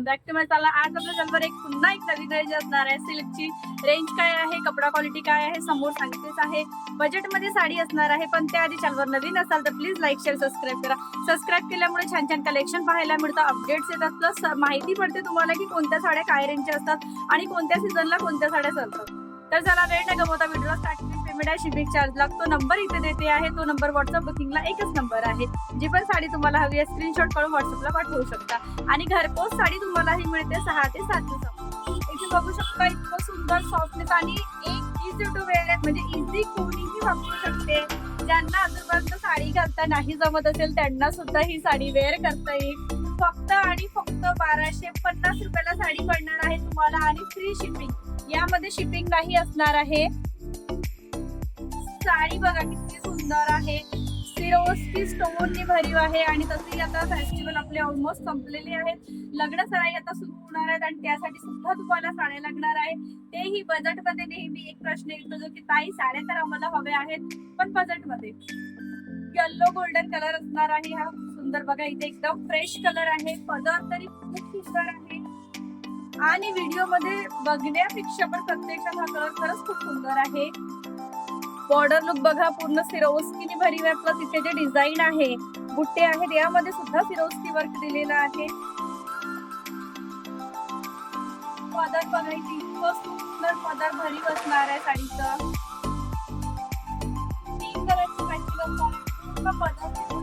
Welcome back to माय चला आज आपल्या चॅनलवर एक पुन्हा एक नवीन रेंज असणार आहे. सिल्कची रेंज काय आहे? कपडा क्वालिटी काय आहे? समोर सांगतेच आहे. बजेटमध्ये साडी असणार आहे पण त्याआधी चॅनलवर नवीन असाल तर प्लीज लाईक शेअर सबस्क्राईब करा. सबस्क्राईब केल्यामुळे छान छान कलेक्शन पाहायला मिळतं अपडेट्स येतात प्लस माहिती पडते तुम्हाला की कोणत्या साड्या काय रेंजच्या असतात आणि कोणत्या सीझनला कोणत्या साड्या चालतात. तर चला वेळ न गमवता video start payment shipping charge लागतो. नंबर इथे देते आहे. तो नंबर व्हॉट्सअप बुकिंगला एकच नंबर आहे. जी पण साडी तुम्हाला हवी आहे स्क्रीनशॉट काढून व्हॉट्सअपला पाठवू शकता. आणि घरपोच साडी तुम्हाला ही मिळते सहा ते सात दिवसात इथे बघू शकता इतकं सुंदर सॉफ्टनेस आणि एक इझी टू वेअर म्हणजे इझी कोणीही वापरू शकते. ज्यांना अजूनपर्यंत साडी घालता नाही जमत असेल त्यांना सुद्धा ही साडी वेअर करता येईल. फक्त आणि फक्त बाराशे पन्नास रुपयाला साडी पडणार आहे तुम्हाला. आणि फ्री शिपिंग यामध्ये शिपिंग नाही असणार आहे. साडी बघा किती सुंदर आहे. सिरोस्की स्टोनने भरीव आहे आणि तसेही आता फेस्टिवल आपले ऑलमोस्ट संपलेले आहेत. लग्न सराई आता सुरू होणार आहेत आणि त्यासाठी सुद्धा तुम्हाला साड्या लागणार आहे. तेही बजेटमध्ये नेहमी एक प्रश्न येतो जो की ताई साड्या तर आम्हाला हव्या आहेत पण बजेटमध्ये येल्लो गोल्डन कलर असणार आहे हा. सुंदर बघा इथे एकदम फ्रेश कलर आहे. पदर तरी खूप सुंदर आहे. आणि व्हिडिओमध्ये बघण्यापेक्षा पण प्रत्यक्षात हा कलर खरंच खूप सुंदर आहे. बॉर्डर लुक बघा पूर्ण सिरोस्कीने भरीव आहे प्लस इथे जे डिझाईन आहे बुट्टे आहेत यामध्ये सुद्धा सिरोस्की वर्क दिलेलं आहे. पदर बघा इथे इतकं सुंदर पदर भरीव असणार आहे साडीचं. तीन कलरची मॅचिंग असणार पूर्ण पदर आहे.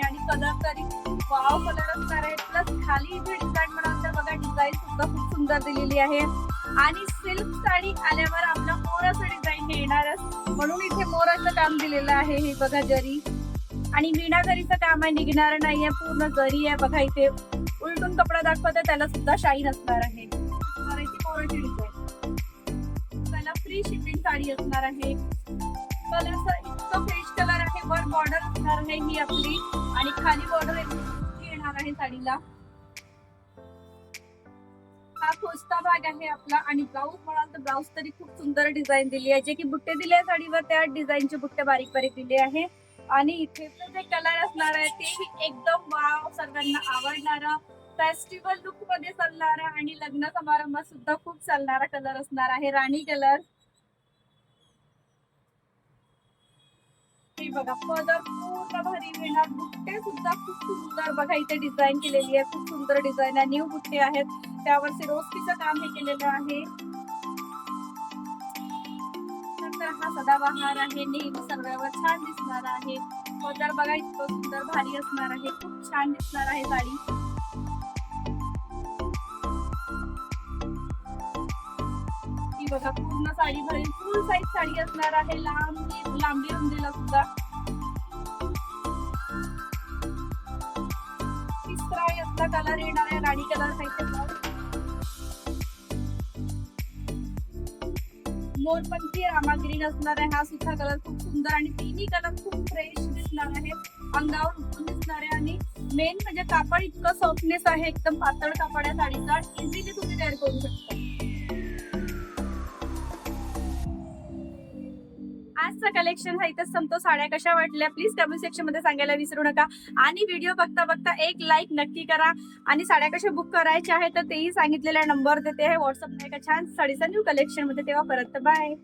आणि कलर तरी वाव कलर असणार आहे. प्लस खाली इथे डिझाईन म्हणाल तर बघा डिझाईन सुद्धा खूप सुंदर दिलेली आहे. आणि सिल्क साडी आल्यावर आपलं असं डिझाईन येणारच म्हणून इथे मोराचं काम दिलेलं आहे हे बघा जरी. आणि विणागरीचं काम आहे निघणार नाहीये पूर्ण जरी आहे बघा इथे. उलटून कपडा दाखवते त्याला सुद्धा शाईन असणार आहे. मोराची डिझाईन त्याला फ्री शिपिंग साडी असणार आहे. कलरचं इतकं फ्रेश कलर आहे वर बॉर्डर असणार आहे ही आपली. आणि खाली बॉर्डर येणार आहे साडीला. हा खोस्ता भाग आहे आपला आणि ब्लाऊज म्हणाल तर ब्लाऊज तरी खूप सुंदर डिझाईन दिली आहे. जे की बुट्टे दिले आहे साडीवर त्या डिझाईनचे बुट्टे बारीक बारीक दिले आहे. आणि इथे जे कलर असणार आहे तेही एकदम वाव सर्वांना आवडणारा. फेस्टिवल लुकमध्ये चालणारा आणि लग्न समारंभात सुद्धा खूप चालणारा कलर असणार आहे. राणी कलर बघा पदर पूर्ण भारी येणार बुट्टे सुद्धा खूप सुंदर बघा इथे डिझाईन केलेली आहे. खूप सुंदर डिझाईन आहे. न्यू बुट्टे आहेत. त्यावरती रोस्टीचं काम हे केलेलं आहे. नंतर हा सदाबहार आहे. नेहमी सर्वांवर छान दिसणार आहे. पदर बघा इतकं सुंदर भारी असणार आहे. खूप छान दिसणार आहे साडी. बघा पूर्ण साडी भरी फुल साईज साडी असणार आहे. लांबी लांबी रुंदीला सुद्धा. तिसरा कलर येणार आहे? राणी कलर साईज मोरपंखी रामा ग्रीन असणार आहे. हा सुद्धा कलर खूप सुंदर आणि तिन्ही कलर खूप फ्रेश दिसणार आहे. अंगावर उठून दिसणार आहे आणि मेन म्हणजे कापड इतकं सॉफ्टनेस आहे. एकदम पातळ कापड आहे. साडीचा इझिली तुम्ही तयार करू शकता. आजचं कलेक्शन हा इथं संपतो. साड्या कशा वाटल्या? प्लीज कमेंट सेक्शनमध्ये सांगायला विसरू नका. आणि व्हिडिओ बघता बघता एक लाईक नक्की करा. आणि साड्या कशा बुक करायच्या आहेत तर तेही सांगितलेला नंबर देते. आहे व्हॉट्सअपला एका छान? साडीचा न्यू कलेक्शनमध्ये तेव्हा परत. बाय